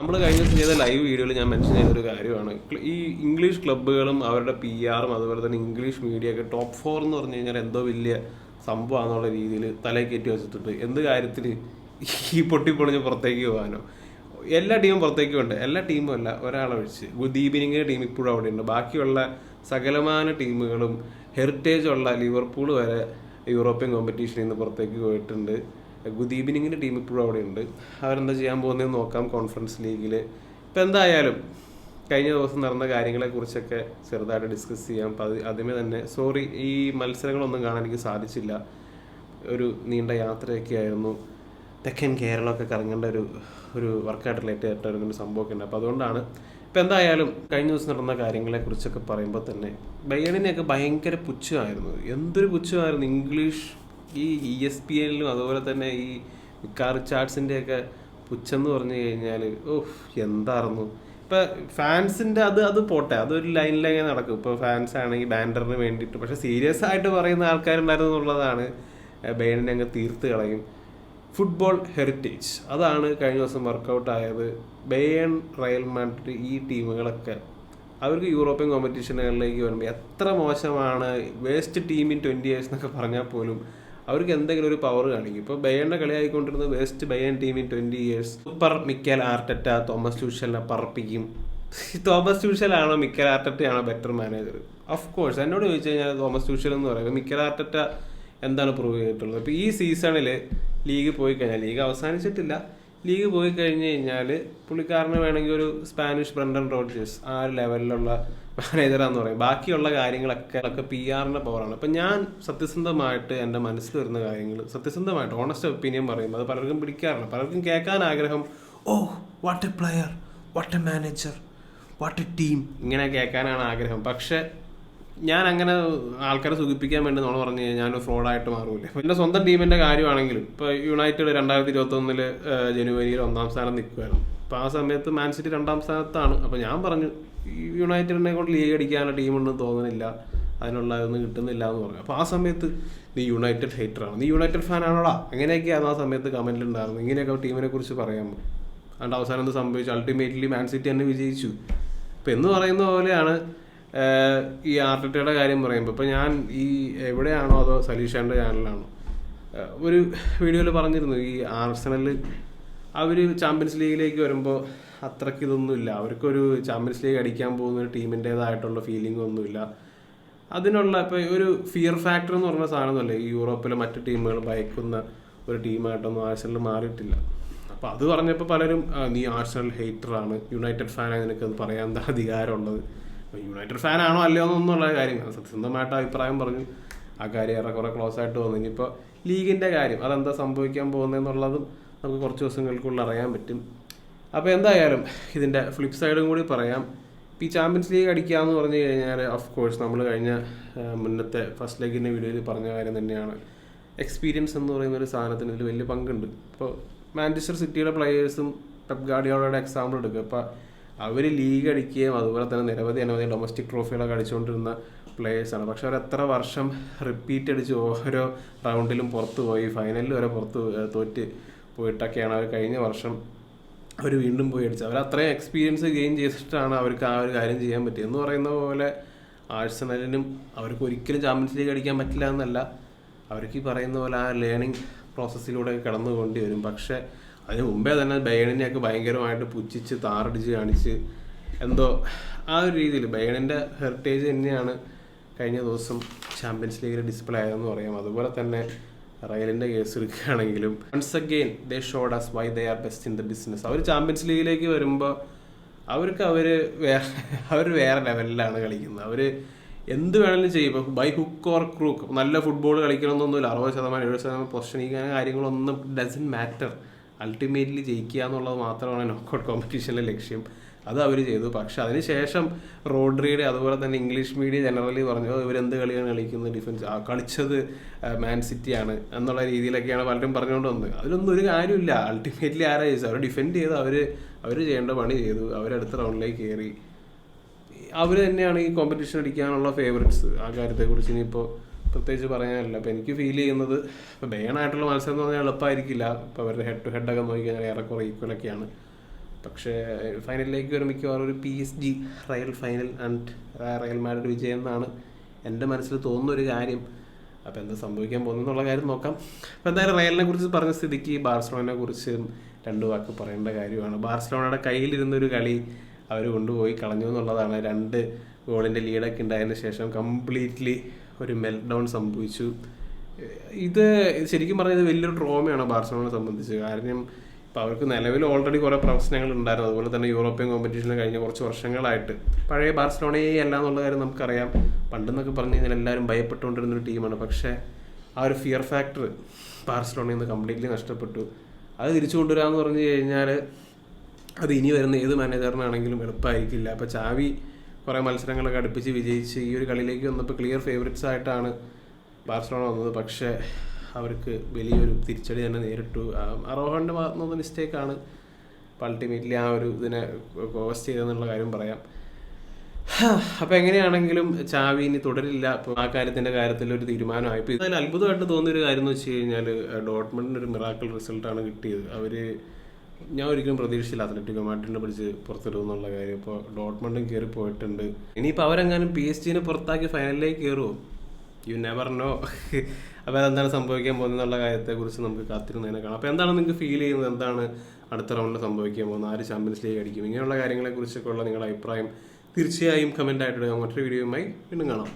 നമ്മൾ കഴിഞ്ഞ ദിവസം ചെയ്ത ലൈവ് വീഡിയോയിൽ ഞാൻ മെൻഷൻ ചെയ്തൊരു കാര്യമാണ്. ഈ ഇംഗ്ലീഷ് ക്ലബ്ബുകളും അവരുടെ പി ആറും അതുപോലെ തന്നെ ഇംഗ്ലീഷ് മീഡിയ ഒക്കെ ടോപ്പ് ഫോർ എന്ന് പറഞ്ഞു കഴിഞ്ഞാൽ എന്തോ വലിയ സംഭവമാണെന്നുള്ള രീതിയിൽ തലയിൽ കയറ്റി വെച്ചിട്ടുണ്ട്. എന്ത് കാര്യത്തിൽ ഈ പൊട്ടിപ്പൊളിഞ്ഞ് പുറത്തേക്ക് പോകാനോ? എല്ലാ ടീമും പുറത്തേക്ക് ഉണ്ട് എല്ലാ ടീമും അല്ല ഒരാളെ ഒഴിച്ച് ദീപിനിങ്ങിന്റെ ടീം ഇപ്പോഴും അവിടെ ഉണ്ട്. ബാക്കിയുള്ള സകലമാന ടീമുകളും ഹെറിറ്റേജ് ഉള്ള ലിവർപൂൾ വരെ യൂറോപ്യൻ കോമ്പറ്റീഷനിൽ നിന്ന് പുറത്തേക്ക് പോയിട്ടുണ്ട്. ഗുദീബിനിങ്ങിന്റെ ടീം ഇപ്പോഴും അവിടെയുണ്ട്. അവരെന്താ ചെയ്യാൻ പോകുന്നതെന്ന് നോക്കാം കോൺഫറൻസ് ലീഗിൽ ഇപ്പം എന്തായാലും കഴിഞ്ഞ ദിവസം നടന്ന കാര്യങ്ങളെക്കുറിച്ചൊക്കെ ചെറുതായിട്ട് ഡിസ്കസ് ചെയ്യാം. അപ്പം അത് ആദ്യമേ തന്നെ സോറി ഈ മത്സരങ്ങളൊന്നും കാണാൻ എനിക്ക് സാധിച്ചില്ല. ഒരു നീണ്ട യാത്രയൊക്കെ ആയിരുന്നു. തെക്കൻ കേരളമൊക്കെ കറങ്ങേണ്ട ഒരു ഒരു വർക്കായിട്ട് റിലേറ്റ് ആയിട്ട് ഒരു സംഭവമൊക്കെ ഉണ്ട്. അപ്പോൾ അതുകൊണ്ടാണ് ഇപ്പം എന്തായാലും കഴിഞ്ഞ ദിവസം നടന്ന കാര്യങ്ങളെക്കുറിച്ചൊക്കെ പറയുമ്പോൾ തന്നെ ബയ്യണിനെയൊക്കെ ഭയങ്കര പുച്ഛമായിരുന്നു. എന്തൊരു പുച്ഛമായിരുന്നു ഇംഗ്ലീഷ് ഈ ഇ എസ് പി എല്ലിലും അതുപോലെ തന്നെ ഈ കാർ ചാർട്സിന്റെയൊക്കെ എന്ന് പറഞ്ഞു കഴിഞ്ഞാൽ ഓഹ് എന്തായിരുന്നു ഇപ്പം ഫാൻസിന്റെ അത് അത് പോട്ടെ അതൊരു ലൈനിലങ്ങനെ നടക്കും. ഇപ്പോൾ ഫാൻസ് ആണെങ്കിൽ ബാൻഡറിന് വേണ്ടിയിട്ട്. പക്ഷെ സീരിയസ് ആയിട്ട് പറയുന്ന ആൾക്കാരുണ്ടായിരുന്നു എന്നുള്ളതാണ് ബെയിനിനെ അങ്ങ് തീർത്ത് കളയും. ഫുട്ബോൾ ഹെറിറ്റേജ് അതാണ് കഴിഞ്ഞ ദിവസം വർക്കൗട്ട് ആയത്. ബേൺ റയൽ മാഡ്രിഡ് ഈ ടീമുകളൊക്കെ. അവർക്ക് യൂറോപ്യൻ കോമ്പറ്റീഷനുകളിലേക്ക് വരുമ്പോൾ എത്ര മോശമാണ് waste team in twenty years എന്നൊക്കെ പറഞ്ഞാൽ പോലും അവർക്ക് എന്തെങ്കിലും ഒരു പവർ കാണിക്കും ഇപ്പോൾ ബയണിന്റെ കളിയായിക്കൊണ്ടിരുന്ന Bayern team in twenty years super Mikel Arteta Thomas ട്യൂഷലിനെ പറപ്പിക്കും. തോമസ് ട്യൂഷലാണോ മിക്കൽ ആർട്ടറ്റയാണോ ബെറ്റർ മാനേജർ ഓഫ് കോഴ്സ് എന്നോട് ചോദിച്ചു കഴിഞ്ഞാൽ തോമസ് ട്യൂഷൽ എന്ന് പറയുമ്പോൾ മിക്കൽ ആർട്ടറ്റ എന്താണ് പ്രൂവ് ചെയ്തിട്ടുള്ളത്? ഇപ്പോൾ ഈ സീസണിൽ ലീഗ് പോയി കഴിഞ്ഞാൽ ലീഗ് അവസാനിച്ചിട്ടില്ല. ലീഗ് പോയി കഴിഞ്ഞ് കഴിഞ്ഞാൽ പുള്ളിക്കാരന് വേണമെങ്കിൽ ഒരു സ്പാനിഷ് ബ്രണ്ടൻ റോഡ്ജേഴ്സ് ആ ഒരു ലെവലിലുള്ള മാനേജറാന്ന് പറയും. ബാക്കിയുള്ള കാര്യങ്ങളൊക്കെ ഒക്കെ പി ആറിന്റെ പവറാണ് അപ്പം ഞാൻ സത്യസന്ധമായിട്ട് എന്റെ മനസ്സിൽ വരുന്ന കാര്യങ്ങൾ സത്യസന്ധമായിട്ട് ഓണസ്റ്റ് ഒപ്പീനിയൻ പറയും അത് പലർക്കും പിടിക്കാറില്ല. പലർക്കും കേൾക്കാൻ ആഗ്രഹം ഓ what a player what a manager what a team ഇങ്ങനെ കേൾക്കാനാണ് ആഗ്രഹം. പക്ഷേ ഞാൻ അങ്ങനെ ആൾക്കാരെ സുഖിപ്പിക്കാൻ വേണ്ടി നമ്മൾ പറഞ്ഞു കഴിഞ്ഞാൽ ഞാൻ ഫ്രോഡായിട്ട് മാറൂല. എന്റെ സ്വന്തം ടീമിന്റെ കാര്യമാണെങ്കിലും ഇപ്പോൾ യുണൈറ്റഡ് രണ്ടായിരത്തി ഇരുപത്തൊന്നിൽ ജനുവരിയിൽ ഒന്നാം സ്ഥാനം നിൽക്കുമായിരുന്നു അപ്പോൾ ആ സമയത്ത് മാൻസിറ്റി രണ്ടാം സ്ഥാനത്താണ്. അപ്പോൾ ഞാൻ പറഞ്ഞു യുണൈറ്റഡിനെ കൊണ്ട് ലീഗ് അടിക്കാനുള്ള ടീമുണ്ടെന്ന് തോന്നുന്നില്ല അതിനുള്ള ഇതൊന്നും കിട്ടുന്നില്ല എന്ന് പറഞ്ഞു. അപ്പോൾ ആ സമയത്ത് നീ യുണൈറ്റഡ് ഹേറ്ററാണ് നീ യുണൈറ്റഡ് ഫാനാണോടാ അങ്ങനെയൊക്കെയാണ് ആ സമയത്ത് കമന്റിലുണ്ടായിരുന്നു ഇങ്ങനെയൊക്കെ ടീമിനെ കുറിച്ച് പറയാമോ അതുകൊണ്ട് അവസാനം എന്ത് സംഭവിച്ചു? അൾട്ടിമേറ്റ്ലി മാൻസിറ്റി തന്നെ വിജയിച്ചു. ഇപ്പം എന്ന് പറയുന്ന പോലെയാണ് ഈ ആർട്ടിറ്റയുടെ കാര്യം പറയുമ്പോൾ ഇപ്പോൾ ഞാൻ ഈ എവിടെയാണോ അതോ സലീഷാന്റെ ചാനലിലാണോ ഒരു വീഡിയോയിൽ പറഞ്ഞിരുന്നു ഈ ആർസണൽ അവർ ചാമ്പ്യൻസ് ലീഗിലേക്ക് വരുമ്പോൾ അത്രയ്ക്ക് ഇതൊന്നുമില്ല അവർക്കൊരു ചാമ്പ്യൻസ് ലീഗ് അടിക്കാൻ പോകുന്ന ഒരു ടീമിന്റേതായിട്ടുള്ള ഫീലിംഗ് ഒന്നുമില്ല അതിനുള്ള ഇപ്പോൾ ഒരു ഫിയർ ഫാക്ടർ എന്ന് പറഞ്ഞ ഈ യൂറോപ്പിലെ മറ്റ് ടീമുകൾ ഭയക്കുന്ന ഒരു ടീമായിട്ടൊന്നും ആഴ്സണൽ മാറിയിട്ടില്ല. അപ്പോൾ അത് പറഞ്ഞപ്പോൾ പലരും നീ ആഴ്സണൽ ഹെയ്റ്ററാണ് യുണൈറ്റഡ് നിനക്ക് അത് പറയാൻ എന്താ അധികാരമുള്ളത്? അപ്പോൾ യുണൈറ്റഡ് ഫാൻ ആണോ അല്ലയോ എന്നൊന്നുള്ള കാര്യങ്ങൾ സത്യസന്ധമായിട്ട് അഭിപ്രായം പറഞ്ഞു. ആ കാര്യം ഏറെക്കുറെ ക്ലോസ് ആയിട്ട് വന്നു. ഇനിയിപ്പോൾ ലീഗിന്റെ കാര്യം അതെന്താ സംഭവിക്കാൻ പോകുന്നതെന്നുള്ളതും നമുക്ക് കുറച്ച് ദിവസങ്ങൾക്കുള്ളിൽ അറിയാൻ പറ്റും. അപ്പോൾ എന്തായാലും ഇതിന്റെ ഫ്ലിപ്പ് സൈഡും കൂടി പറയാം. ഇപ്പോൾ ഈ ചാമ്പ്യൻസ് ലീഗ് അടിക്കാമെന്ന് പറഞ്ഞു കഴിഞ്ഞാൽ ഓഫ് കോഴ്സ് നമ്മൾ കഴിഞ്ഞ മുന്നത്തെ ഫസ്റ്റ് ലെഗിന്റെ വീഡിയോയിൽ പറഞ്ഞ കാര്യം തന്നെയാണ്. എക്സ്പീരിയൻസ് എന്ന് പറയുന്ന ഒരു സാധനത്തിന് ഇതിൽ വലിയ പങ്കുണ്ട്. ഇപ്പോൾ മാഞ്ചസ്റ്റർ സിറ്റിയുടെ പ്ലെയേഴ്സും പെപ് ഗാർഡിയോളയുടെ എക്സാമ്പിൾ എടുക്കുക. ഇപ്പോൾ അവർ ലീഗ് അടിക്കുകയും അതുപോലെ തന്നെ നിരവധി അനവധി ഡൊമസ്റ്റിക് ട്രോഫികളൊക്കെ അടിച്ചുകൊണ്ടിരുന്ന പ്ലേയേഴ്സാണ് പക്ഷെ അവർ എത്ര വർഷം റിപ്പീറ്റ് അടിച്ച് ഓരോ റൗണ്ടിലും പുറത്തു പോയി ഫൈനലിൽ വരെ പുറത്ത് തോറ്റ് പോയിട്ടൊക്കെയാണ് അവർ കഴിഞ്ഞ വർഷം അവർ വീണ്ടും പോയി അടിച്ചത്. അവർ അത്രയും എക്സ്പീരിയൻസ് ഗെയിൻ ചെയ്തിട്ടാണ് അവർക്ക് ആ ഒരു കാര്യം ചെയ്യാൻ പറ്റിയത്. എന്ന് പറയുന്ന പോലെ ആഴ്സണലിനും അവർക്ക് ഒരിക്കലും ചാമ്പ്യൻസ് ലീഗ് അടിക്കാൻ പറ്റില്ല എന്നല്ല. അവർക്ക് ഈ പറയുന്ന പോലെ ആ ലേണിംഗ് പ്രോസസ്സിലൂടെ കടന്നു കൊണ്ടി വരും. പക്ഷേ അതിന് മുമ്പേ തന്നെ ബയണിനെയൊക്കെ ഭയങ്കരമായിട്ട് പുച്ഛിച്ച് താറടിച്ച് കാണിച്ച് എന്തോ ആ ഒരു രീതിയിൽ. ബയണിന്റെ ഹെറിറ്റേജ് തന്നെയാണ് കഴിഞ്ഞ ദിവസം ചാമ്പ്യൻസ് ലീഗിൽ ഡിസ്പ്ലേ ആയതെന്ന് പറയാം. അതുപോലെ തന്നെ റയലിന്റെ case എടുക്കുകയാണെങ്കിലും once again they showed us why they are best in the business our champions ലീഗിലേക്ക് വരുമ്പോൾ അവർക്ക് അവർ വേറെ അവർ വേറെ ലെവലിലാണ് കളിക്കുന്നത്. അവർ എന്ത് വേണമെങ്കിലും ചെയ്യും. ഇപ്പോൾ ബൈ ഹുക്ക് ഓർ ക്രൂക്ക് നല്ല ഫുട്ബോൾ കളിക്കണമെന്നൊന്നുമില്ല. അറുപത് ശതമാനം എഴുപത് ശതമാനം പൊസിഷൻ ഈ കാര്യങ്ങളൊന്നും ഡസൻ മാറ്റർ അൾട്ടിമേറ്റ്ലി ജയിക്കുക എന്നുള്ളത് മാത്രമാണ് നോക്കൗട്ട് കോമ്പറ്റീഷനിലെ ലക്ഷ്യം. അത് അവർ ചെയ്തു. പക്ഷെ അതിനുശേഷം റോഡ്രിയുടെ അതുപോലെ തന്നെ ഇംഗ്ലീഷ് മീഡിയ ജനറലി പറഞ്ഞു "ഓ, ഇവരെന്ത് കളിയാണ് കളിക്കുന്നത്? ഡിഫൻസ് ആ കളിച്ചത് മാൻ സിറ്റിയാണ് എന്നുള്ള രീതിയിലൊക്കെയാണ് പലരും പറഞ്ഞുകൊണ്ട് വന്നത്. അതിലൊന്നും ഒരു കാര്യമില്ല. അൾട്ടിമേറ്റ്ലി ആരാ ചെയ്തു അവർ ഡിഫെൻഡ് ചെയ്ത് അവർ അവർ ചെയ്യേണ്ട പണി ചെയ്തു. അവരടുത്ത റൗണ്ടിലേക്ക് കയറി. അവർ തന്നെയാണ് ഈ കോമ്പറ്റീഷൻ അടിക്കാനുള്ള ഫേവറേറ്റ്സ് ആ കാര്യത്തെക്കുറിച്ച് ഇനിയിപ്പോൾ പ്രത്യേകിച്ച് പറയാനില്ല. അപ്പോൾ എനിക്ക് ഫീൽ ചെയ്യുന്നത് ഇപ്പോൾ ബേണായിട്ടുള്ള മത്സരം എന്ന് പറഞ്ഞാൽ എളുപ്പമായിരിക്കില്ല ഇപ്പോൾ അവരുടെ ഹെഡ് ടു ഹെഡൊക്കെ നോക്കിക്കഴിഞ്ഞാൽ ഏറെക്കുറെ ഈക്വലൊക്കെയാണ് പക്ഷേ ഫൈനലിലേക്ക് വരും മിക്കവാറും ഒരു P S G Real final and Real Madrid വിജയം എന്നാണ് എന്റെ മനസ്സിൽ തോന്നുന്ന ഒരു കാര്യം. അപ്പോൾ എന്താ സംഭവിക്കാൻ പോകുന്നെന്നുള്ള കാര്യം നോക്കാം. അപ്പോൾ എന്തായാലും റയലിനെ കുറിച്ച് പറഞ്ഞ സ്ഥിതിക്ക് ബാർസലോണയെ കുറിച്ച് രണ്ട് വാക്ക് പറയേണ്ട കാര്യമാണ്. ബാർസലോണയുടെ കയ്യിലിരുന്നൊരു കളി അവർ കൊണ്ടുപോയി കളഞ്ഞു എന്നുള്ളതാണ് രണ്ട് ഗോളിന്റെ ലീഡൊക്കെ ഉണ്ടായതിന് ശേഷം കംപ്ലീറ്റ്ലി ഒരു മെൽറ്റ് ഡൗൺ സംഭവിച്ചു. ഇത് ശരിക്കും പറഞ്ഞത് വലിയൊരു ഡ്രോമയാണ് ബാർസലോണയെ സംബന്ധിച്ച്. കാരണം ഇപ്പോൾ അവർക്ക് നിലവിൽ ഓൾറെഡി കുറേ പ്രശ്നങ്ങൾ ഉണ്ടായിരുന്നു. അതുപോലെ തന്നെ യൂറോപ്യൻ കോമ്പറ്റീഷനിൽ കഴിഞ്ഞ കുറച്ച് വർഷങ്ങളായിട്ട്. പഴയ ബാർസലോണയെ അല്ല എന്നുള്ള കാര്യം നമുക്കറിയാം. പണ്ടെന്നൊക്കെ പറഞ്ഞു കഴിഞ്ഞാൽ എല്ലാവരും ഭയപ്പെട്ടുകൊണ്ടിരുന്ന ഒരു ടീമാണ് പക്ഷേ ആ ഒരു ഫിയർ ഫാക്ടർ ബാർസലോണയിൽ നിന്ന് കംപ്ലീറ്റ്ലി നഷ്ടപ്പെട്ടു. അത് തിരിച്ചു കൊണ്ടുവരാമെന്ന് പറഞ്ഞു കഴിഞ്ഞാൽ അത് ഇനി വരുന്ന ഏത് മാനേജറിനാണെങ്കിലും എളുപ്പമായിരിക്കില്ല അപ്പോൾ ചാവി കുറേ മത്സരങ്ങളൊക്കെ അടുപ്പിച്ച് വിജയിച്ച് ഈ ഒരു കളിയിലേക്ക് വന്നപ്പോൾ ക്ലിയർ ഫേവറേറ്റ്സ് ആയിട്ടാണ് ബാർസലോണ വന്നത്. പക്ഷേ അവർക്ക് വലിയൊരു തിരിച്ചടി തന്നെ നേരിട്ടു. അറോഹന്റെ ഭാഗത്തു നിന്ന് മിസ്റ്റേക്കാണ് അൾട്ടിമേറ്റ്ലി ആ ഒരു ഇതിനെ കോസ്റ്റ് ചെയ്തെന്നുള്ള കാര്യം പറയാം. അപ്പം എങ്ങനെയാണെങ്കിലും ചാവി ഇനി തുടരില്ല. അപ്പോൾ ആ കാര്യത്തിന്റെ കാര്യത്തിൽ ഒരു തീരുമാനമായി. ഇപ്പോൾ ഇതിൽ അത്ഭുതമായിട്ട് തോന്നിയൊരു കാര്യം എന്ന് വെച്ച് കഴിഞ്ഞാൽ ഡോട്ട്മണ്ടിന് ഒരു മിറാക്കിൾ റിസൾട്ടാണ് കിട്ടിയത്. അവർ ഞാൻ ഒരിക്കലും പ്രതീക്ഷിച്ചില്ല അത്ലറ്റിക്കോ മാഡ്രിഡിനെ പിടിച്ച് പുറത്തിടും എന്നുള്ള കാര്യം. ഇപ്പോൾ ഡോട്ട്മണ്ടും കയറി പോയിട്ടുണ്ട്. ഇനിയിപ്പോൾ അവരെങ്ങാനും പി എസ് ജിനെ പുറത്താക്കി ഫൈനലിലേക്ക് കയറുമോ യു നെവർ നോ അപ്പോൾ അതെന്താണ് സംഭവിക്കാൻ പോകുന്നത് എന്നുള്ള കാര്യത്തെക്കുറിച്ച് നമുക്ക് കാത്തിരുന്നതിനെ കാണാം. അപ്പോൾ എന്താണ് നിങ്ങൾക്ക് ഫീൽ ചെയ്യുന്നത്? എന്താണ് അടുത്ത റൗണ്ടിൽ സംഭവിക്കാൻ പോകുന്നത്? ആര് ചാമ്പ്യൻസ് ലീഗ് അടിക്കും? ഇങ്ങനെയുള്ള കാര്യങ്ങളെക്കുറിച്ചൊക്കെ ഉള്ള നിങ്ങളുടെ അഭിപ്രായം തീർച്ചയായും കമന്റ് ആയിട്ട് ഇടുക. മറ്റൊരു വീഡിയോയുമായി വീണ്ടും കാണാം.